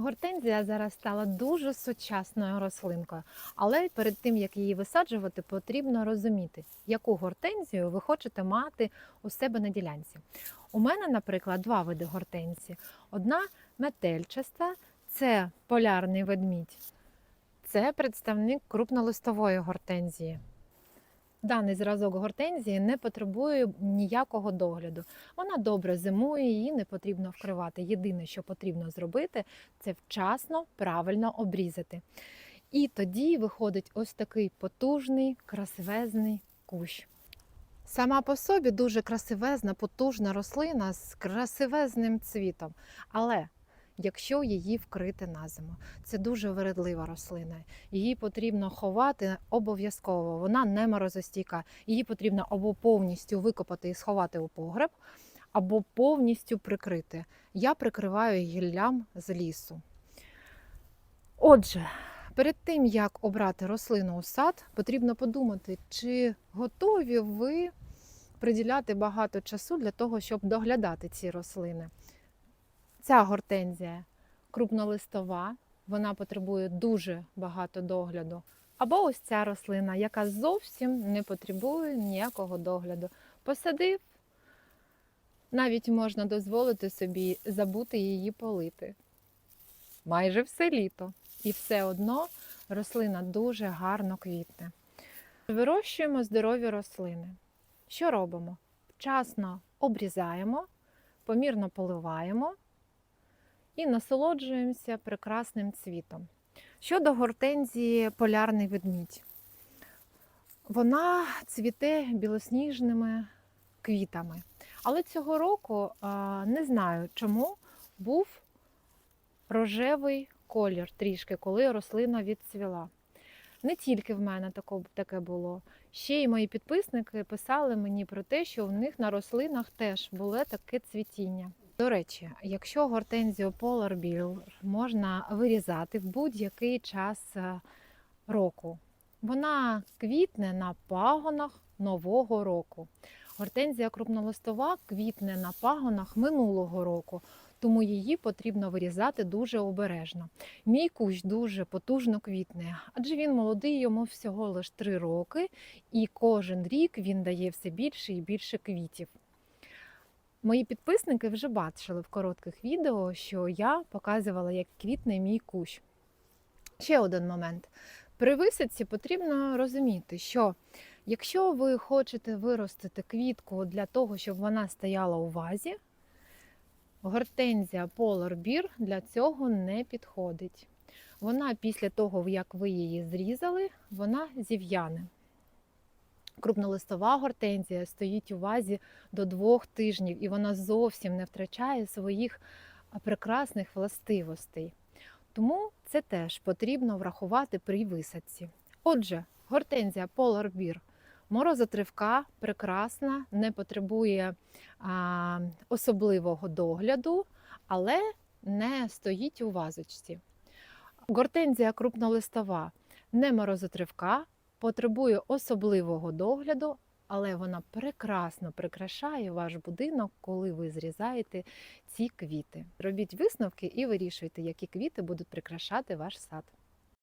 Гортензія зараз стала дуже сучасною рослинкою, але перед тим як її висаджувати, потрібно розуміти, яку гортензію ви хочете мати у себе на ділянці. У мене, наприклад, два види гортензії. Одна метельчаста це полярний ведмідь. Це представник крупнолистової гортензії. Даний зразок гортензії не потребує ніякого догляду. Вона добре зимує, її не потрібно вкривати. Єдине, що потрібно зробити, це вчасно правильно обрізати. І тоді виходить ось такий потужний, красивезний кущ. Сама по собі дуже красивезна, потужна рослина з красивезним цвітом. Але якщо її вкрити на зиму, це дуже вередлива рослина. Її потрібно ховати обов'язково. Вона не морозостійка. Її потрібно або повністю викопати і сховати у погреб, або повністю прикрити. Я прикриваю гіллям з лісу. Отже, перед тим як обрати рослину у сад, потрібно подумати, чи готові ви приділяти багато часу для того, щоб доглядати ці рослини. Ця гортензія крупнолистова, вона потребує дуже багато догляду. Або ось ця рослина, яка зовсім не потребує ніякого догляду. Посадив, навіть можна дозволити собі забути її полити. Майже все літо. І все одно рослина дуже гарно квітне. Вирощуємо здорові рослини. Що робимо? Вчасно обрізаємо, помірно поливаємо і насолоджуємося прекрасним цвітом. Щодо гортензії полярний ведмідь, вона цвіте білосніжними квітами. Але цього року не знаю чому був рожевий колір трішки, коли рослина відцвіла. Не тільки в мене таке було. Ще й мої підписники писали мені про те, що в них на рослинах теж було таке цвітіння. До речі, якщо гортензію Polar Bear можна вирізати в будь-який час е, року, вона квітне на пагонах нового року. Гортензія крупнолистова квітне на пагонах минулого року, тому її потрібно вирізати дуже обережно. Мій кущ дуже потужно квітне, адже він молодий, йому всього лише 3 роки, і кожен рік він дає все більше і більше квітів. Мої підписники вже бачили в коротких відео, що я показувала, як квітне мій кущ. Ще один момент. При висадці потрібно розуміти, що якщо ви хочете виростити квітку для того, щоб вона стояла у вазі, гортензія Polar Bear для цього не підходить. Вона після того, як ви її зрізали, вона зів'яне. Крупнолистова гортензія стоїть у вазі до двох тижнів, і вона зовсім не втрачає своїх прекрасних властивостей. Тому це теж потрібно врахувати при висадці. Отже, гортензія Polar Bear морозотривка, прекрасна, не потребує а, особливого догляду, але не стоїть у вазочці. Гортензія крупнолистова не морозотривка, потребує особливого догляду, але вона прекрасно прикрашає ваш будинок, коли ви зрізаєте ці квіти. Робіть висновки і вирішуйте, які квіти будуть прикрашати ваш сад.